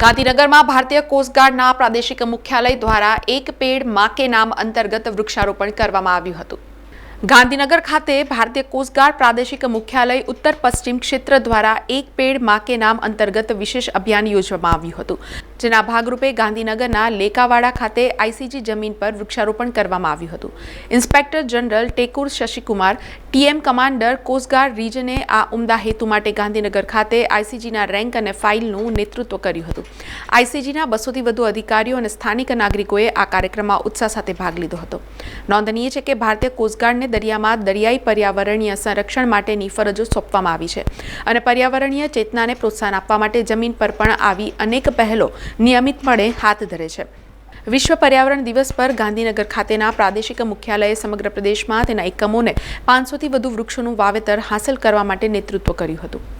ગાંધીનગરમાં ભારતીય કોસ્ટગાર્ડના પ્રાદેશિક મુખ્યાલય દ્વારા એક પેડ માકે નામ અંતર્ગત વૃક્ષારોપણ કરવામાં આવ્યું હતું. ગાંધીનગર ખાતે ભારતીય કોસ્ટગાર્ડ પ્રાદેશિક મુખ્યાલય ઉત્તર પશ્ચિમ ક્ષેત્ર દ્વારા એક પેડમાં કે નામ અંતર્ગત વિશેષ અભિયાન યોજવામાં આવ્યું હતું. જેના ભાગરૂપે ગાંધીનગરના લેકાવાડા ખાતે આઈસીજી જમીન પર વૃક્ષારોપણ કરવામાં આવ્યું હતું. Inspector general Tekur Shashikumar, TM commander coast guard રીજને આ ઉમદા હેતુ માટે ગાંધીનગર ખાતે આઈસીજીના રેન્ક અને ફાઇલનું નેતૃત્વ કર્યું હતું. આઈસીજીના બસોથી વધુ અધિકારીઓ અને સ્થાનિક નાગરિકોએ આ કાર્યક્રમમાં ઉત્સાહ સાથે ભાગ લીધો હતો. નોંધનીય છે કે ભારતીય કોસ્ટગાર્ડને દરિયામાં દરિયાઈ પર્યાવરણીય સંરક્ષણ માટેની ફરજો સોંપવામાં આવી છે. અને પર્યાવરણીય ચેતનાને પ્રોત્સાહન આપવા માટે જમીન પર પણ આવી અનેક પહેલો નિયમિતપણે હાથ ધરે છે. વિશ્વ પર્યાવરણ દિવસ પર ગાંધીનગર ખાતેના પ્રાદેશિક મુખ્યાલયે સમગ્ર પ્રદેશમાં તેના એકમોને પાંચસોથી વધુ વૃક્ષોનું વાવેતર હાંસલ કરવા માટે નેતૃત્વ કર્યું હતું.